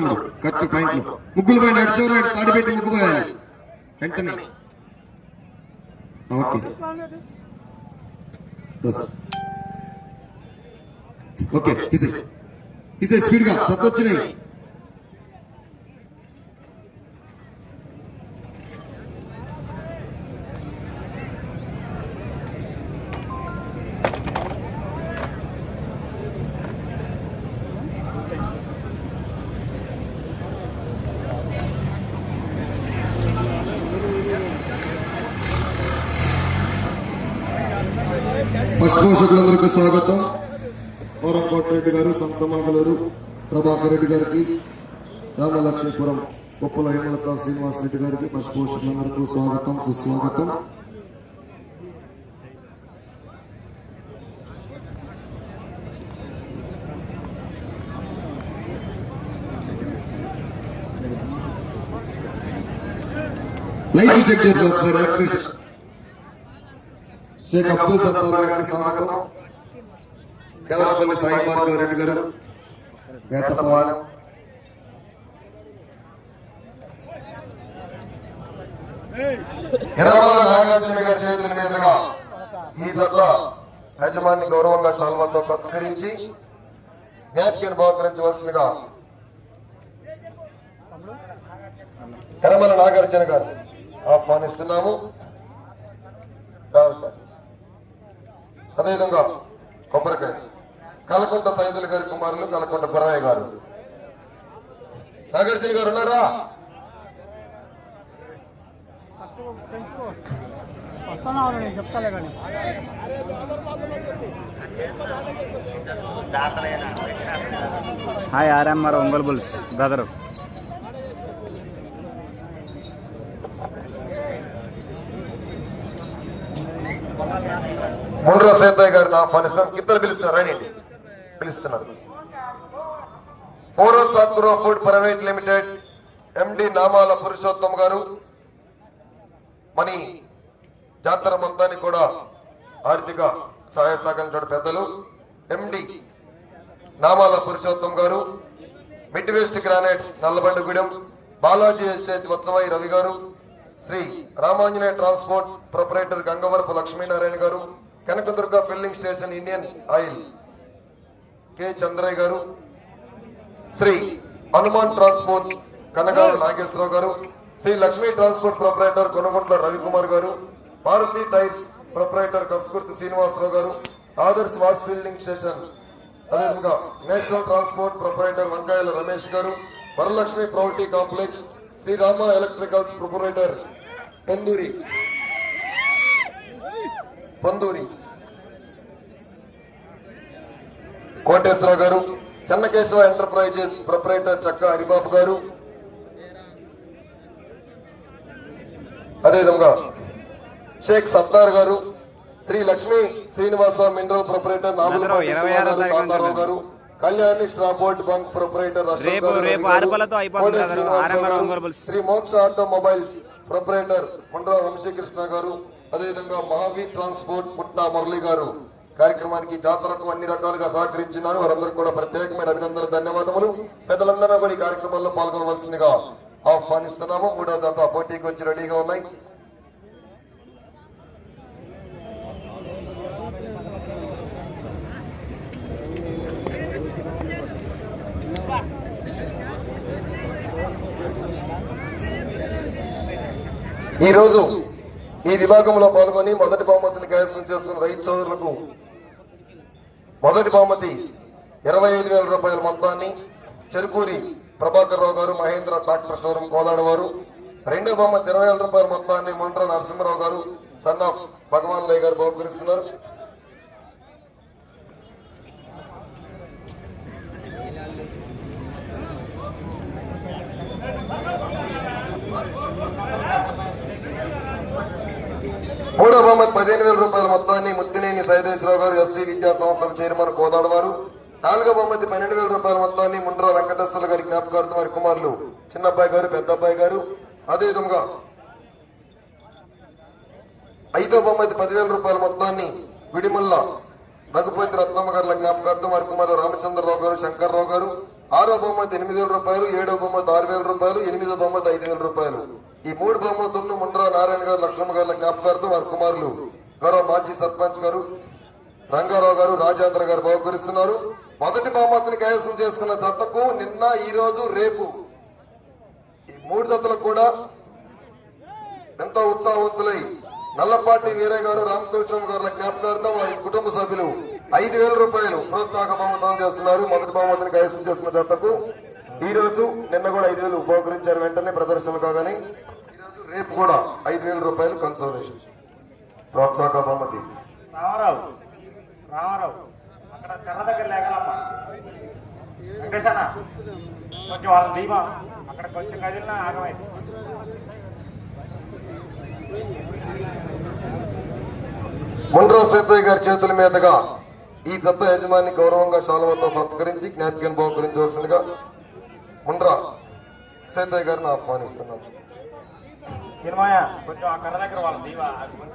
తమ్ముడు కరెక్ట్ పాయింట్లు ముగ్గులు పోయిన అటు చివరి తాడి పెట్టి ముగ్గు పోయాలి. వెంటనే. ఓకే. బస్. ఓకే తీసే తీసే స్పీడ్గా గా ఫస్ట్ పోషకులందరికీ స్వాగతం. కోరంకోట రెడ్డి గారు సంతమాగలూరు ప్రభాకర్ రెడ్డి గారికి రామలక్ష్మీపురం కొప్పుల హేమలత శ్రీనివాస్ రెడ్డి గారికి పశుపోషకులందరికీ స్వాగతం సుస్వాగతం. లైట్ చెక్ చేసి ఒకసారి షేక్ అబ్దుల్ సత్తార్ గారికి స్వాగతం. దేవరపల్లి సాయి భార్గవ రెడ్డి గారు. వేటపవాల్ ఎర్రవల్ల నాగార్జున గారి చేతుల మీదుగా ఈ జత యజమాని గౌరవంగా శాల్వాతో సత్కరించి జ్ఞాపికను బహుకరించవలసిందిగా ఎర్రమల నాగార్జున గారు ఆహ్వానిస్తున్నాము. రావు సార్. అదేవిధంగా కొబ్బరికాయ. కలకుంట సైదుల గారి కుమారులు కలకుంట గుర్రయ్య గారు. నాగార్జున గారు ఉన్నారా? Hi RMR Ongole bulls brother. Mundra Sethayya గారిని ఆహ్వానిస్తాం ఇద్దరు పిలుస్తున్నారు. రండి. పిలుస్తున్నారు. Forus agro food private limited MD Namala Purushottam garu మని జాతర మొత్తానికి కూడా ఆర్థిక సహాయ సహకరించిన పెద్దలు. MD Namala Purushottam garu mid west granites Nallabandagudem Balaji estate Vatsavayi Ravi garu Shri Ramanjaneya transport proprietor Gangavarapu Lakshminarayana garu Kanakadurga filling station Indian oil. K. Chandraiah garu Shri Hanuman transport Kanagala Nageswararao garu Shri Lakshmi transport proprietor Konagontla Ravikumar garu Maruthi tyres proprietor Kasukurthi Srinivasarao garu Adarsh was filling station అదేవిధంగా national transport proprietor Vankayala Ramesh garu Varalakshmi ప్రౌటీ complex Srirama electricals proprietor Ponduri Ponduri Koteswararao garu Chennakesava enterprises proprietor చక్క హరిబాబు గారు అదేవిధంగా Sheikh Sattar garu Shri Lakshmi Srinivasa mineral proprietor Tatarao garu Kalyani strawboard bunk proprietor. Shri Moksha automobiles proprietor ముండ్రా Vamsikrishna గారు అదేవిధంగా Mahavir transport పుట్నా Murali గారు కార్యక్రమానికి జాతరకు అన్ని రకాలుగా సహకరించినారు వారందరూ కూడా ప్రత్యేకమైన అభినందనలు ధన్యవాదములు. పెద్దలందరూ కూడా ఈ కార్యక్రమంలో పాల్గొనవలసిందిగా ఆహ్వానిస్తున్నాము. మూడో జాత పోటీకి వచ్చి రెడీగా ఉన్నాయి. ఈ రోజు ఈ విభాగంలో పాల్గొని మొదటి బహుమతిని కైవసం చేసుకున్న రైతు సోదరులకు మొదటి బహుమతి ఇరవై ఐదు వేల రూపాయల మొత్తాన్ని చెరుకూరి ప్రభాకర్ రావు గారు మహేంద్ర ట్రాక్టర్ షోరూం కోదాడు వారు రెండో బహుమతి ఇరవై వేల రూపాయల మొత్తాన్ని మొండ్ర నరసింహరావు గారు సన్ ఆఫ్ భగవాన్ లయ్య గారు బహుకరిస్తున్నారు మూడో బహుమతి పదిహేను వేల రూపాయల మొత్తాన్ని ముత్తినేని సైదేశ్వరరావు గారు ఎస్సీ విద్యా సంస్థల చైర్మన్ కోదాడవారు నాలుగో బహుమతి పన్నెండు వేల రూపాయల మొత్తాన్ని ముండ్రా వెంకటేశ్వర గారి జ్ఞాపకార్థం వారి కుమారులు చిన్నబ్బాయి గారు పెద్ద అబ్బాయి గారు అదేవిధంగా ఐదో బహుమతి పదివేల రూపాయల మొత్తాన్ని గుడిమల్ల రఘుపతి రత్నమ్మ గారి జ్ఞాపకార్థం వారి కుమారు రామచంద్రరావు గారు శంకర్రావు గారు. ఆరో బహుమతి ఎనిమిది వేల రూపాయలు ఏడో బహుమతి ఆరు వేల రూపాయలు ఎనిమిదో బహుమతి ఐదు వేల రూపాయలు. ఈ మూడు బహుమతులను ముండ్రా నారాయణ గారు లక్ష్మణ గారి జ్ఞాపకార్థం వారి కుమారులు గౌరవ మాజీ సర్పంచ్ గారు రంగారావు గారు రాజేంద్ర గారు బహుకరిస్తున్నారు. మొదటి బహుమతిని కైవసం చేసుకున్న జతకు నిన్న ఈ రోజు రేపు ఈ మూడు జతలకు కూడా ఎంతో ఉత్సాహవంతులై నల్లపాటి వీరయ్య గారు రామతులసం గారి జ్ఞాపకార్థం వారి కుటుంబ సభ్యులు ఐదు వేల రూపాయలు ప్రోత్సాహక బహుమతం చేస్తున్నారు. మొదటి బహుమతిని కైవసం చేసుకున్న జతకు ఈ రోజు నిన్న కూడా ఐదు వేలు ఉపయోగించారు. వెంటనే ప్రదర్శనలు కాగానే ఈ రోజు రేపు కూడా ఐదు వేల రూపాయలు కన్సోలేషన్ ప్రోత్సాహక బహుమతి. రామారావు రామారావు అక్కడ కర్ర దగ్గర లేకలమ్మా. వెంకటేశన్న కొంచెం వాళ్ళ దీమా అక్కడ కొంచెం కదిలినా ఆగమైంది ముండ్రా సేతయ్య గారి చేతుల మీదుగా ఈ జత యజమాని గౌరవంగా శాలవతో సత్కరించి జ్ఞాపికను బహుకరించవలసిందిగా ముండ్రా సేతయ్య గారిని ఆహ్వానిస్తున్నాం సినిమాయ? కొంచెం ఆ కర్ర దగ్గర వాళ్ళ అది మన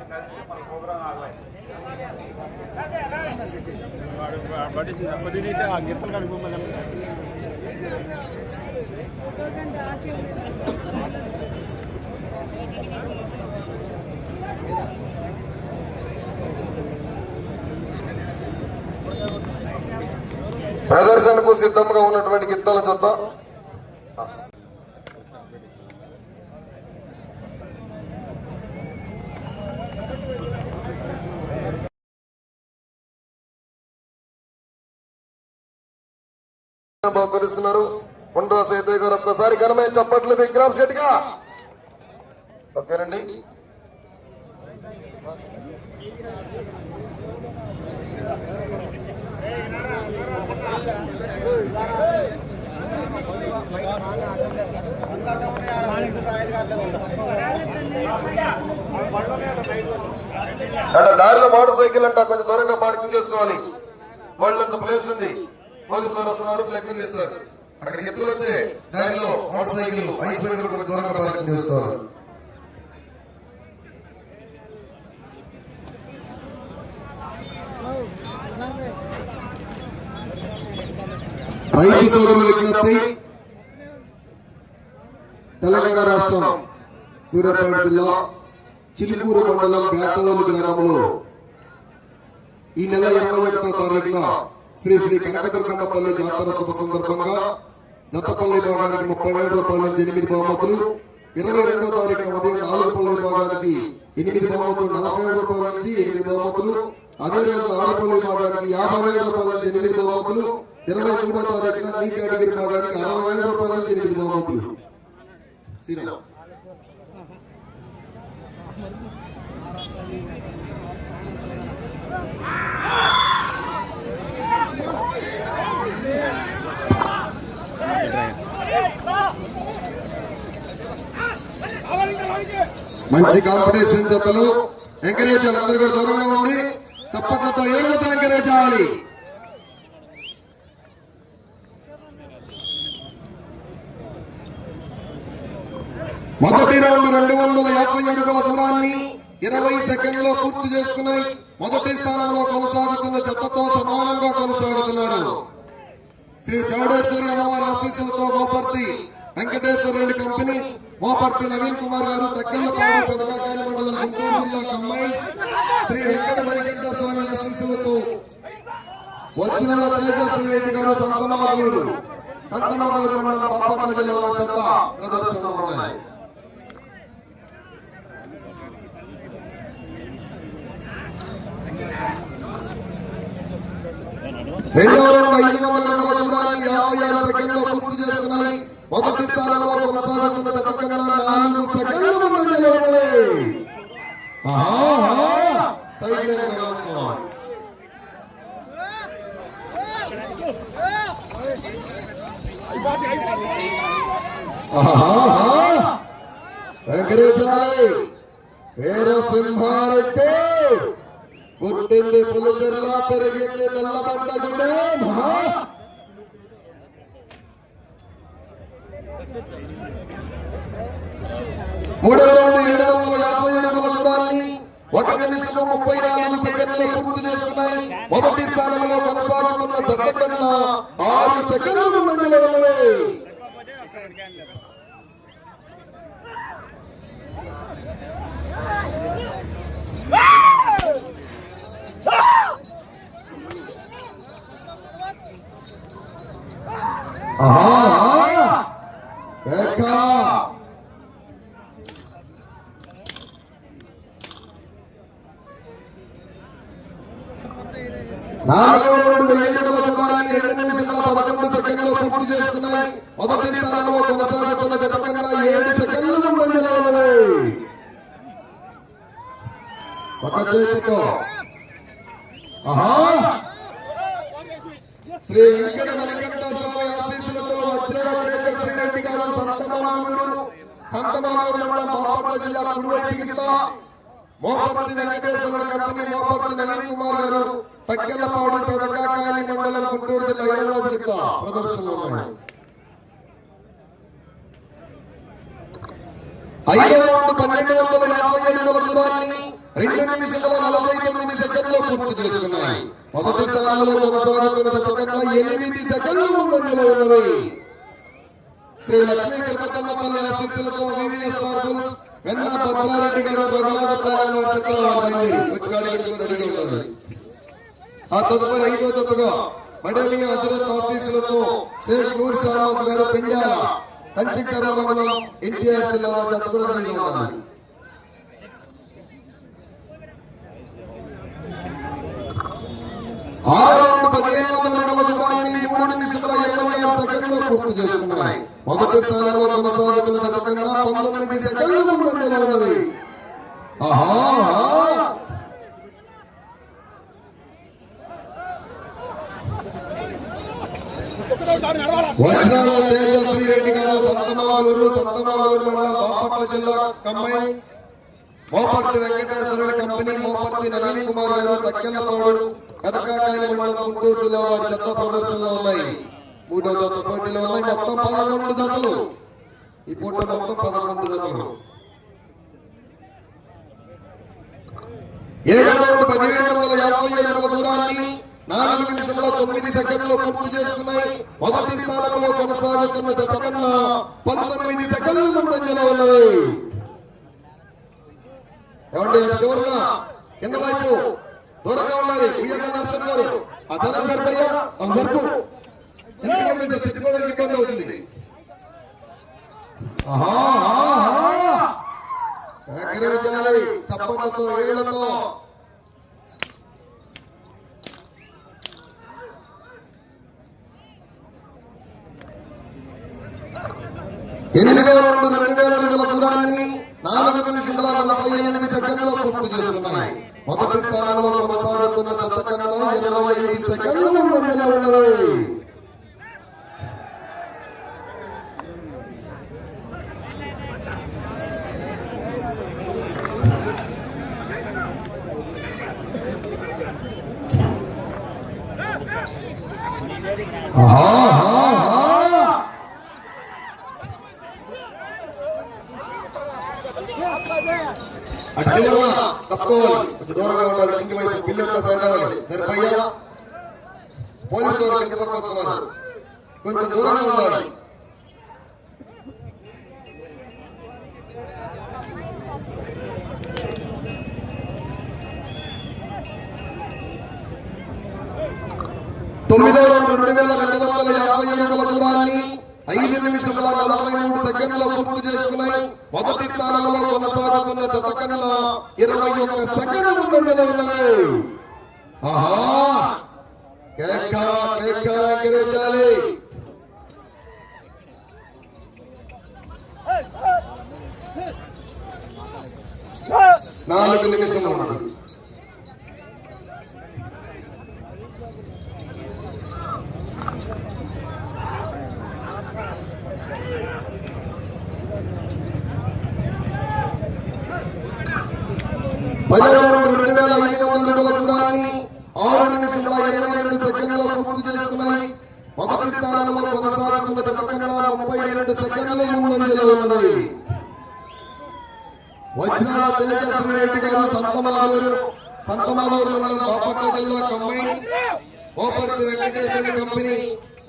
ప్రదర్శనకు సిద్ధంగా ఉన్నటువంటి గిత్తల జత బహుకరిస్తున్నారు. ముండ్రా సైతే గారు ఒక్కసారి ఘనమైన చప్పట్లు విగ్రామ్ గట్టిగా ఓకేనండి అంటే దారిలో మోటార్ సైకిల్ అంట కొంచెం దూరంగా పార్కింగ్ చేసుకోవాలి. వాళ్ళంత ప్లేస్ ఉంది. పోలీసు వారు వస్తున్నారు అక్కడ ఎత్తులు వచ్చే దారిలో మోటార్ సైకిల్ ఐస్ బండి కొంచెం దూరంగా పార్కింగ్ చేసుకోవాలి. రైతు సోదరుల విజ్ఞప్తి. తెలంగాణ రాష్ట్రం సూర్యాపేట జిల్లా చిలుకూరు మండలం బేతవల్లి గ్రామంలో ఈ నెల ఇరవై ఒకటో తారీఖున శ్రీ శ్రీ కనకదుర్గమ్మ తల్లి జాతర శుభ సందర్భంగా జతపల్లి భాగానికి ముప్పై వేల రూపాయల నుంచి ఎనిమిది బహుమతులు. ఇరవై రెండో తారీఖున ఉదయం నాలుగుపల్లి భాగానికి ఎనిమిది బహుమతులు నలభై వేల రూపాయల నుంచి ఎనిమిది బహుమతులు. అదే రోజు నాలుగుపల్లి భాగానికి యాభై వేల రూపాయల నుంచి ఎనిమిది బహుమతులు. ఇరవై మూడో తారీఖున నీ కేటగిరీ భాగానికి అరవై వేల రూపాయల నుంచి ఎనిమిది బహుమతులు. శ్రీరామ్. మంచి కాంపిటీషన్ జతలు. ఎంకరేజ్ చేయాలి అందరూ కూడా దూరంగా ఉండి చప్పట్లతో ఏళ్ళతో ఎంకరేజ్ చేయాలి. మొదటి రౌండ్ రెండు వందల యాభై అడుగుల దూరాన్ని ఇరవై సెకండ్లో పూర్తి చేసుకున్నాయి. మొదటి స్థానంలో కొనసాగుతున్న జతతో సమానంగా కొనసాగుతున్నారు. శ్రీ చౌడేశ్వరి అమ్మవారి ఆశీస్సులతో బోపర్తి వెంకటేశ్వర రెడ్డి కంపెనీ మోపర్తి నవీన్ కుమార్ గారు దగ్గరపాడు పెదకాకాని మండలం గుంటూరు జిల్లా కంబైన్స్ శ్రీ వెంకట మణికంఠ స్వామి ఆశీస్సులతో వచ్చిన తేజస్వి రెడ్డి గారు సంతమాగూరు సంతమాగూరు మండలం బాపట్ల జిల్లాలో చెత్త ప్రదర్శనలు ఉన్నాయి. రెండవ రౌండ్ ఐదు వందల అడుగుల దూరాన్ని యాభై ఆరు సెకండ్లో పూర్తి చేసుకున్నాయి. మొదటి స్థానంలో కొనసాగుతున్న జత కన్నా నాలుగు సెకండ్ల ముందు నిలబడి సైకిల్ గమనించుకోవాలి వెంకటేశాలి వీరసింహారెడ్డి పుట్టింది పులిచెర్ల పెరిగింది నల్లబండ కూడా మూడవ రౌండ్ ఏడు వందల యాభై అడుగుల దూరాన్ని ఒక నిమిషం ముప్పై నాలుగు సెకండ్లు పూర్తి చేసుకున్నాయి. మొదటి స్థానంలో కొనసాగుతున్న జట్ల కన్నా ఆరు సెకండ్లు ముందంజలో ఉన్నవి ఆహా కేకా నాలుగో రౌండ్ వెయ్యిడుగుల దూరాన్ని రెండు నిమిషాల పదకొండు సెకండ్లు పూర్తి చేసుకున్నాయి మొదటి స్థానంలో కొనసాగుతున్న జత కన్నా ఏడు సెకండ్లు ముందంజలో ఉన్నవి ఒక చేతితో ఆహా శ్రీ వెంకట మణికంఠ స్వామి ఆశీస్సులతో వజ్రడ తేజ శ్రీరెడ్డి గారు సంతమానూరు సంతమానూరు మండలం జిల్లా కుడివైపు మోపర్తి వెంకటేశ్వర కంపెనీ మోపర్తి నవీన్ కుమార్ గారు తక్కెళ్ళపాడు పెదకాకాని మండలం గుంటూరు జిల్లా ఎడమవైపు గిత్త ప్రదర్శనలో ఉన్నాయి. ఐదవ రౌండ్ పన్నెండు వందల యాభై దూరాన్ని రెండు నిమిషాల నలభై తొమ్మిది పూర్తి చేసుకున్నాయి. మొదటి స్థానంలో కొనసాగుతున్న ఎనిమిది సెకండ్లు ముందంజలో ఉన్నవి. శ్రీ లక్ష్మీ తిరుపతమ్మ తల్లి ఆశీస్సులతో వివిఎస్ఆర్ వెన్న భద్రారెడ్డి గారు రఘునాథపాలెం వారి చిత్రం బయలుదేరి వచ్చి గాడి కట్టుకుని రెడీగా ఉన్నారు. ఆ తదుపరి ఐదో జతగా మడలి హజరత్ ఆఫీసులతో షేక్ నూర్ షాహమద్ గారు పెండాల కంచికర మండలం ఎన్టీఆర్ జిల్లా జత కూడా రెడీగా ఉంటారు ఆరో రౌండ్ పదిహేను వందల ఇరవై సెకండ్లు పూర్తి చేసుకున్నాయి మొదటి స్థానంలో కొనసాగుతున్న జత కన్నా పంతొమ్మిది సెకండ్లు ముందంజలో ఉన్నవి. ఆహా వజ్రాల తేజస్వి రెడ్డి గారు సంతమాగలూరు సంతమాగలూరు మండలం బాపట్ల జిల్లా కమ్మై మోపర్తి వెంకటేశ్వరుడు కంపెనీ మోపర్తి నవీన్ కుమార్ గారు తక్కెళ్ళపాడు కథకాకాని మండలం గుంటూరు జిల్లా వారి చెత్త ప్రదర్శనలో ఉన్నాయి. మూడో జత పోటీలో ఉన్నాయి. మొత్తం పదకొండు జతలు. ఈ పూట మొత్తం పదకొండు జతలు. ఏడు రౌండ్ పదిహేడు వందల యాభై ఏడవ దూరాన్ని నాలుగు నిమిషంలో తొమ్మిది సెకండ్లు పూర్తి చేసుకున్నాయి. మొదటి స్థానంలో కొనసాగుతున్న జత కన్నా పంతొమ్మిది సెకండ్లు ముందంజలో ఉన్నవి. ఏమండి అటు కింద వైపు. దూరంగా ఉండాలి. ఉయ్యన్న నర్సం గారు. ఆ జరిపయ్యా జరుపు నుంచి తిట్టుకోవడానికి ఇబ్బంది అవుతుంది. ఆహా, చప్పట్లతో ఏళ్ళతో ఎనిమిదవ రౌండ్ రెండు వేల అడుగుల దూరాన్ని నాలుగు నిమిషముల నలభై ఎనిమిది సెకండ్లో పూర్తి చేసుకున్నాయి. మొదటి స్థానంలో కొనసాగుతున్న జత కన్నా ఇరవై ఐదు సెకండ్లు ముందంజలో ఉన్నవి ఆహా, తప్పుకోవాలి కొంచెం దూరంగా ఉండాలి. కింది వైపు పిల్లలు సైదావాలి సరిపోయా? పోలీసు వారు కింది పక్క వస్తున్నారు. కొంచెం దూరంగా ఉండాలి. ఐదు నిమిషముల నలభై మూడు సెకండ్లు పూర్తి చేసుకున్నాయి మొదటి స్థానంలో కొనసాగుతున్న జత కన్నా ఇరవై ఒక్క సెకండ్ ముందంజలో ఉన్నవి ఆహా! కేక కేక ఎగిరించాలి నాలుగు నిమిషములు ఉన్నది పదవ రెండు వేల ఐదు వందల అడుగుల దూరాన్ని ఆరు నిమిషముల ఇరవై రెండు సెకండ్ల పూర్తి చేసుకున్నాయి మొదటి స్థానంలో కొనసాగుతున్న జత కన్నా ముప్పై రెండు సెకండ్ల ముందంజలో ఉన్నది వజ్రాల తేజస్వి రెడ్డి గారు సంతమాలూరు సంతమాలూరు మండలం బాపట్ల జిల్లా కంబైన్ ఓపర్తి వెంకటేశ్వరుడి కంపెనీ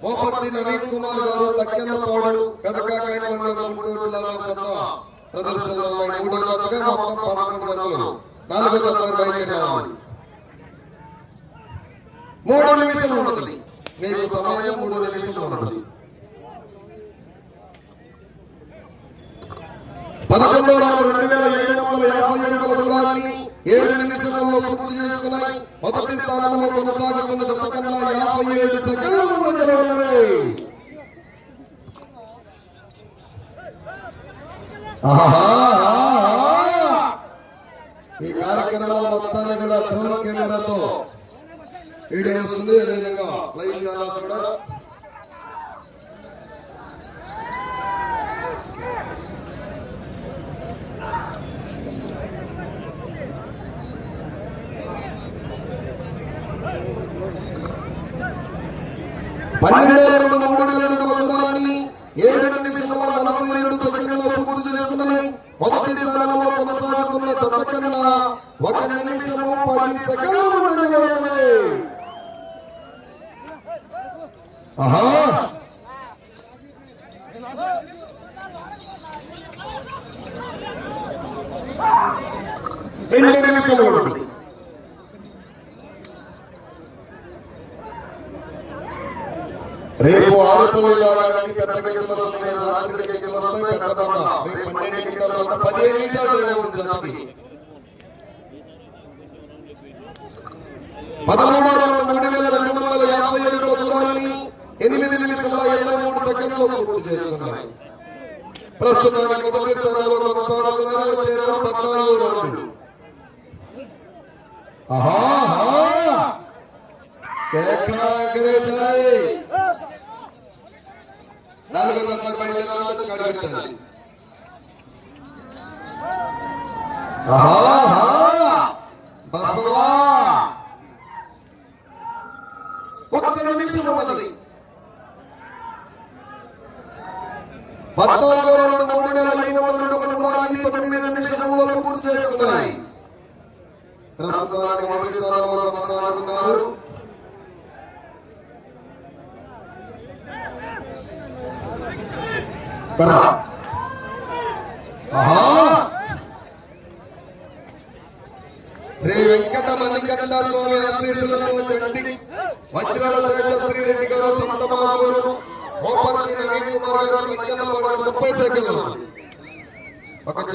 మోపర్తి నవీన్ కుమార్ గారు తక్కెళ్ళపాడు పెదకాకాయ మండలం గుంటూరు జిల్లా వారి జత ప్రదర్శనలో ఉన్నాయి మూడో జతగా మొత్తం పదకొండు జతలు నాలుగో జత వారు బయలుదేరి రావాలి మూడు నిమిషం ఉన్నది మీకు సమయం మూడు నిమిషం ఉన్నది పదకొండో రౌండ్ రెండు వేల ఏడు వందల యాభై ఏడు దూరాన్ని ఏడు నిమిషాలలో పూర్తి చేసుకున్నాయి. మొదటి స్థానంలో కొనసాగుతున్న జత కన్నా యాభై ఏడు సెకండ్ల ముందంజలో ఉన్నవి. ఈ కార్యక్రమం మొత్తాన్ని కూడా డ్రోన్ కెమెరాతో వీడియో వస్తుంది అదేవిధంగా లైవ్ ఛానల్స్ కూడా పన్నెండో రెండు మూడు వేల అడుగుల దూరాన్ని ఏడు నిమిషాల నలభై రెండు సెకండ్లో పూర్తి చేసుకుని మొదటి స్థానంలో కొనసాగుతున్న జత కన్నా ఒక నిమిషము పది సెకండ్లు ముందంజలో ఉన్నవి ఆహా రెండు నిమిషాలు ఉన్నది రేపు ఆరుపల్లి విభాగానికి పెద్ద గంటలు వస్తున్నాయి రాత్రికి గంటలు వస్తాయి పెద్ద పంట రేపు పన్నెండు గంటల పంట పదిహేను నిమిషాలు టైం ఉంటుంది జాతికి పదమూడు రెండు మూడు వేల రెండు వందల యాభై అడుగుల దూరాన్ని ఎనిమిది నిమిషాల ఎనభై మూడు సెకండ్లో పూర్తి చేసుకున్నారు ప్రస్తుతానికి మొదటి స్థానంలో కొనసాగుతున్నారు వచ్చే రౌండ్ పద్నాలుగో రౌండ్ ఆహా ఆహా. కేకా ఎంకరేజ్ నాలుగో నంబర్ బయలుదేరాలి అడగట్టాలి బసవా ఒక్క నిమిషం ఉన్నది పద్నాలుగో రెండు మూడు వేల ఐదు వందల అడుగుల దూరాన్ని తొమ్మిది నిమిషంలో పూర్తి చేసుకున్నాయి ప్రస్తుతానికి మొదటి స్థానంలో కొనసాగుతున్నారు కరా ఆహా శ్రీ వెంకట మణికంఠ స్వామి ఆశీస్సులతో చండి వజ్రాల తేజ శ్రీరెడ్డి గారు సంతమాములు మోపర్తి నవీన్ కుమార్ గారు వెంకన్నపాడు గారు ముప్పై సెకండ్లు ఒక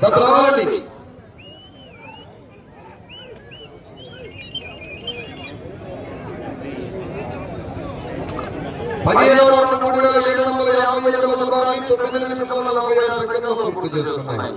దత్తు రావాలండి పదిహేను రెండు మూడు వేల ఏడు వందల యాభై అడుగుల దూరాన్ని తొమ్మిది నిమిషాల నలభై ఆరు సెకండ్లు పూర్తి చేసుకున్నాయి.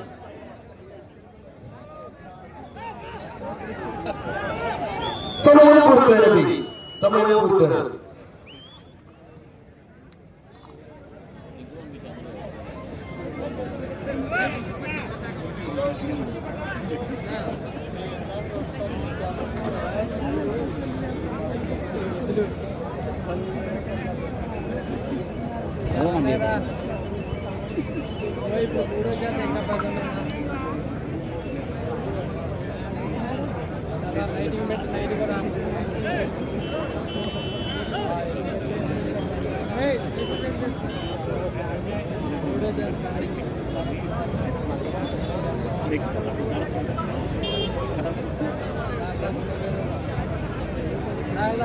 లైటింగ్ లైట్ కూడా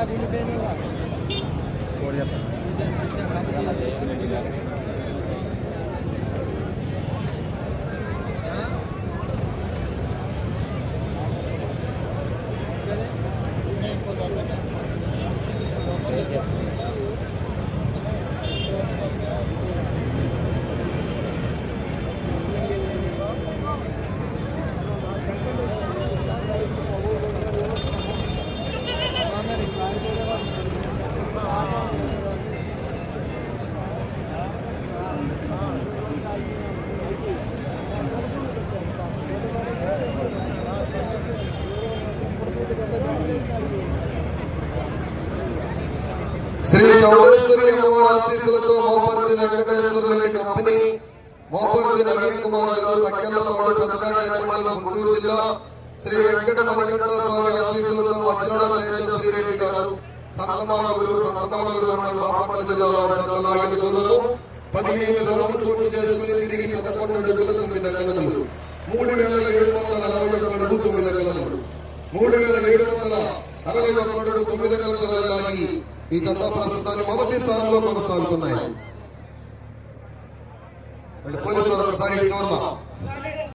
bagulho bem melhor. Shri Chowdeswari అమ్మవారి ఆశీస్సులతో మోపర్తి వెంకటేశ్వర రెడ్డి కంపెనీ మోపర్తి నవీన్ కుమార్ గారు తక్కెళ్ళపాడు పెదకాకాయ మండలం గుంటూరు జిల్లా శ్రీ వెంకట మణికంఠ స్వామి ఆశీస్సులతో వజ్రాల తేజ శ్రీరెడ్డి గారు సంతమాగలూరు సంతమాగలూరు మండలం బాపట్ల జిల్లా వారి జత లాగిన దూరము పదిహేను రౌండ్లు పూర్తి చేసుకుని తిరిగి పదకొండు అడుగుల తొమ్మిది అంగనములు మూడు వేల ఏడు వందల అరవై ఒక్క అడుగు తొమ్మిది అంగనములు మూడు వేల ఏడు వందల అరవై ఒక్క అడుగు తొమ్మిది అంగనములు లాగి ఈ జత ప్రస్తుతాన్ని మొదటి స్థానంలో కొనసాగుతున్నాయి. పోలీసు ఒకసారి చూడమా?